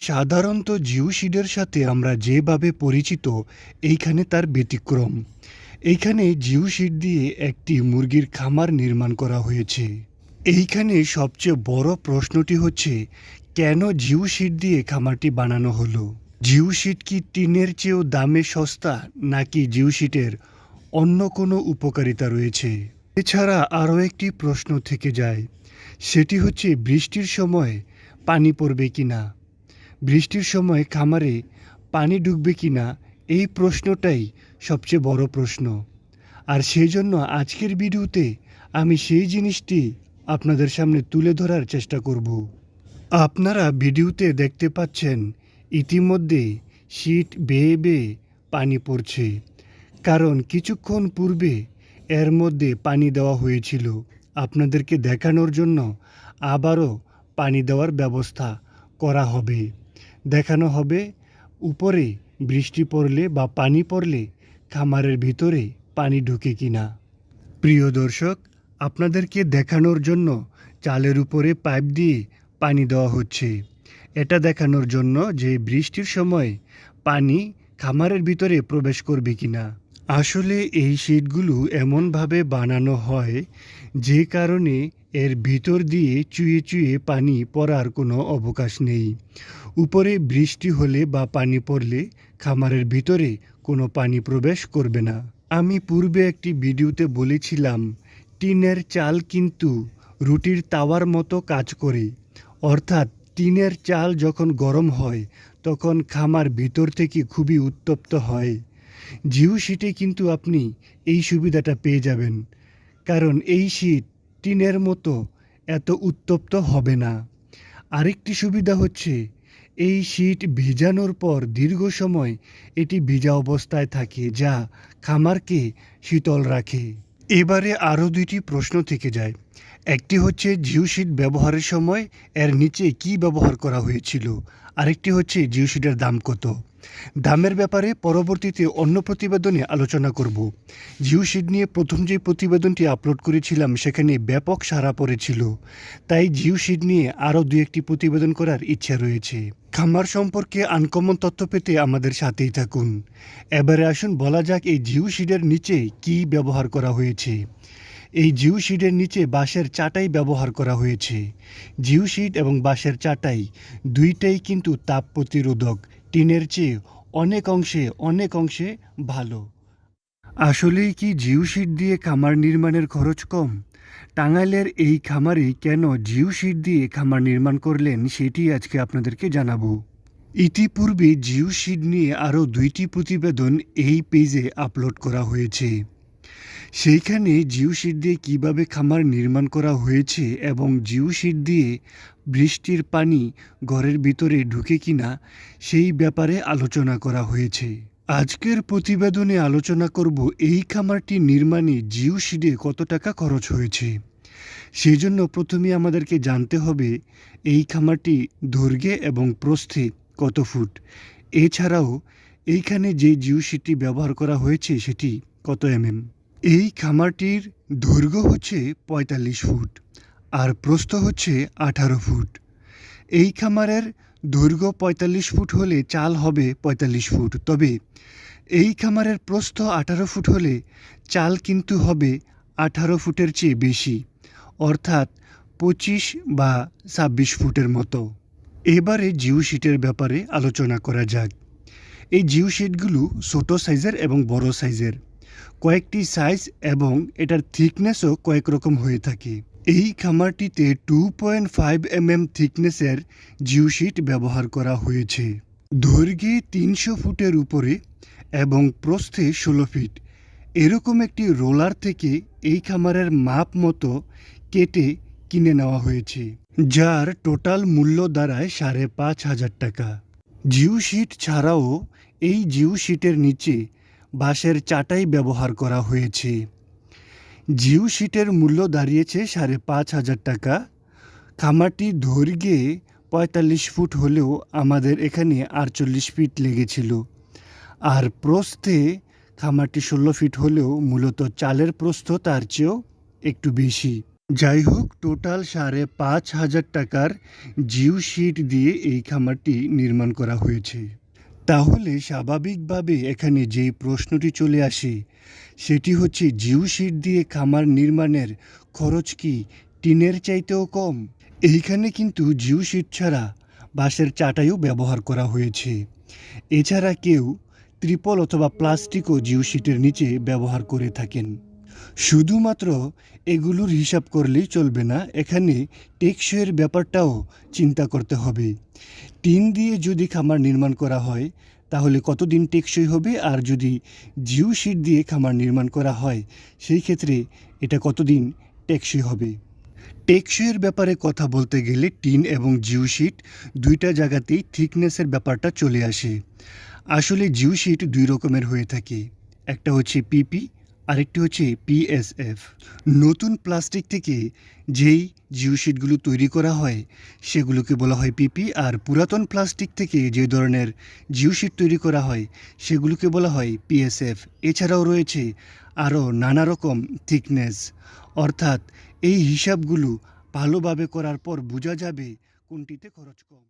সাধারণত জিওসিডের সাথে আমরা যেভাবে পরিচিত, এইখানে তার ব্যতিক্রম। এইখানে জিওসিড দিয়ে একটি মুরগির খামার নির্মাণ করা হয়েছে। এইখানে সবচেয়ে বড় প্রশ্নটি হচ্ছে, কেন জিওসিড দিয়ে খামারটি বানানো হলো? জিওসিড কি টিনের চেয়েও দামে সস্তা, নাকি জিওসিটের অন্য কোনো উপকারিতা রয়েছে? এছাড়া আরও একটি প্রশ্ন থেকে যায়, সেটি হচ্ছে বৃষ্টির সময় পানি পড়বে কি না বৃষ্টির সময় খামারে পানি ঢুকবে কি না এই প্রশ্নটাই সবচেয়ে বড় প্রশ্ন। আর সেই জন্য আজকের ভিডিওতে আমি সেই জিনিসটি আপনাদের সামনে তুলে ধরার চেষ্টা করব। আপনারা ভিডিওতে দেখতে পাচ্ছেন ইতিমধ্যে শীত বেয়ে বেয়ে পানি পড়ছে। কারণ কিছুক্ষণ পূর্বে এর মধ্যে পানি দেওয়া হয়েছিল। আপনাদেরকে দেখানোর জন্য আবারও পানি দেওয়ার ব্যবস্থা করা হবে। দেখানো হবে। উপরে বৃষ্টি পড়লে বা পানি পড়লে খামারের ভিতরে পানি ঢুকে কিনা। প্রিয় দর্শক, আপনাদেরকে দেখানোর জন্য চালের উপরে পাইপ দিয়ে পানি দেওয়া হচ্ছে। এটা দেখানোর জন্য যে বৃষ্টির সময় পানি খামারের ভিতরে প্রবেশ করবে কিনা। আসলে এই শীটগুলো এমনভাবে বানানো হয় যে কারণে এর ভিতর দিয়ে চুয়ে চুয়ে পানি পড়ার কোনো অবকাশ নেই। উপরে বৃষ্টি হলে বা পানি পড়লে খামারের ভিতরে কোনো পানি প্রবেশ করবে না। আমি পূর্বে একটি ভিডিওতে বলেছিলাম, টিনের চাল কিন্তু রুটির তাওয়ার মতো কাজ করে। অর্থাৎ টিনের চাল যখন গরম হয়, তখন খামার ভিতর থেকে খুবই উত্তপ্ত হয়। জিও শীটে কিন্তু আপনি এই সুবিধাটা পেয়ে যাবেন। কারণ এই শীট টিনের মতো এত উত্তপ্ত হবে না। আরেকটি সুবিধা হচ্ছে, এই শীট ভিজানোর পর দীর্ঘ সময় এটি ভিজা অবস্থায় থাকে, যা খামারকে শীতল রাখে। এবারে আরও দুইটি প্রশ্ন থেকে যায়। একটি হচ্ছে জিও শীট ব্যবহারের সময় এর নিচে কি ব্যবহার করা হয়েছিল? আরেকটি হচ্ছে জিও শীটের দাম কত? দামের ব্যাপারে পরবর্তীতে অন্য প্রতিবেদনে আলোচনা করব। জিও শীট নিয়ে প্রথম যে প্রতিবেদনটি আপলোড করেছিলাম, সেখানে ব্যাপক সাড়া পড়েছিল। তাই জিও শীট নিয়ে আরও দু একটি প্রতিবেদন করার ইচ্ছা রয়েছে। খামার সম্পর্কে আনকমন তথ্য পেতে আমাদের সাথেই থাকুন। এবারে আসুন বলা যাক এই জিও শিডের নিচে কি ব্যবহার করা হয়েছে। এই জিও শিডের নিচে বাঁশের চাটাই ব্যবহার করা হয়েছে। জিও শিট এবং বাঁশের চাটাই দুইটাই কিন্তু তাপ প্রতিরোধক টিনের চেয়ে অনেক অংশে অনেক অংশে ভালো। আসলেই কি জিও শিট দিয়ে খামার নির্মাণের খরচ কম? টাঙ্গাইলের এই খামারে কেন জিও শিট দিয়ে খামার নির্মাণ করলেন সেটি আজকে আপনাদেরকে জানাব। ইতিপূর্বে জিও শিট নিয়ে আরও দুইটি প্রতিবেদন এই পেজে আপলোড করা হয়েছে। সেইখানে শিট দিয়ে কীভাবে খামার নির্মাণ করা হয়েছে এবং শিট দিয়ে বৃষ্টির পানি ঘরের ভিতরে ঢুকে কিনা সেই ব্যাপারে আলোচনা করা হয়েছে। আজকের প্রতিবেদনে আলোচনা করব এই খামারটি নির্মাণে জিও শিডে কত টাকা খরচ হয়েছে। সেই জন্য প্রথমে আমাদেরকে জানতে হবে এই খামারটি দৈর্ঘ্যে এবং প্রস্থে কত ফুট। এছাড়াও এইখানে যে জিও শিটটি ব্যবহার করা হয়েছে সেটি কত এমএম। এই খামারটির দৈর্ঘ্য হচ্ছে পঁয়তাল্লিশ ফুট আর প্রস্থ হচ্ছে আঠারো ফুট। এই খামারের দৈর্ঘ্য পঁয়তাল্লিশ ফুট হলে চাল হবে পঁয়তাল্লিশ ফুট, তবে এই খামারের প্রস্থ আঠারো ফুট হলে চাল কিন্তু হবে আঠারো ফুটের চেয়ে বেশি, অর্থাৎ পঁচিশ বা ছাব্বিশ ফুটের মতো। এবারে জিও শিটের ব্যাপারে আলোচনা করা যাক। এই জিও শিটগুলো ছোটো সাইজের এবং বড় সাইজের। কয়েকটি সাইজ এবং এটার থিকনেসও কয়েক রকম হয়ে থাকে। এই খামারটিতে two point five M M থিকনেসের জিওশিট ব্যবহার করা হয়েছে। দৈর্ঘ্যে তিনশো ফুটের উপরে এবং প্রস্থে ষোলো ফিট এরকম একটি রোলার থেকে এই খামারের মাপ মতো কেটে কিনে নেওয়া হয়েছে, যার টোটাল মূল্য দাঁড়ায় সাড়ে পাঁচ হাজার টাকা। জিও শিট ছাড়াও এই জিও শিটের নিচে বাঁশের চাটাই ব্যবহার করা হয়েছে। জিও শিটের মূল্য দাঁড়িয়েছে সাড়ে পাঁচ হাজার টাকা। খামারটি দৈর্ঘ্যে পঁয়তাল্লিশ ফুট হলেও আমাদের এখানে আটচল্লিশ ফিট লেগেছিল। আর প্রস্থে খামারটি ষোলো ফিট হলেও মূলত চালের প্রস্থ তার চেয়েও একটু বেশি। যাই হোক, টোটাল সাড়ে পাঁচ হাজার টাকার জিও শিট দিয়ে এই খামারটি নির্মাণ করা হয়েছে। তাহলে স্বাভাবিকভাবে এখানে যেই প্রশ্নটি চলে আসে, সেটি হচ্ছে জিও শিট দিয়ে খামার নির্মাণের খরচ কি টিনের চাইতেও কম? এইখানে কিন্তু জিও শিট ছাড়া বাঁশের চাটাইও ব্যবহার করা হয়েছে। এছাড়া কেউ ত্রিপল অথবা প্লাস্টিকও জিও শিটের নিচে ব্যবহার করে থাকেন। শুধুমাত্র এগুলোর হিসাব করলেই চলবে না, এখানে টেকসইয়ের ব্যাপারটাও চিন্তা করতে হবে। টিন দিয়ে যদি খামার নির্মাণ করা হয়, তাহলে কতদিন টেকসই হবে আর যদি জিও শিট দিয়ে খামার নির্মাণ করা হয়, সেই ক্ষেত্রে এটা কতদিন টেকসই হবে? টেকসইয়ের ব্যাপারে কথা বলতে গেলে টিন এবং জিও শিট দুইটা জায়গাতেই থিকনেসের ব্যাপারটা চলে আসে। আসলে জিও শিট দুই রকমের হয়ে থাকে। একটা হচ্ছে পিপি আরেকটি হচ্ছে পিএসএফ নতুন প্লাস্টিক থেকে যেই জিও শিটগুলো তৈরি করা হয়, সেগুলোকে বলা হয় পিপি আর পুরাতন প্লাস্টিক থেকে যে ধরনের জিও শিট তৈরি করা হয়, সেগুলোকে বলা হয় পিএসএফ এছাড়াও রয়েছে আরও নানা রকম থিকনেস অর্থাৎ এই হিসাবগুলো ভালোভাবে করার পর বোঝা যাবে কোনটিতে খরচ কম।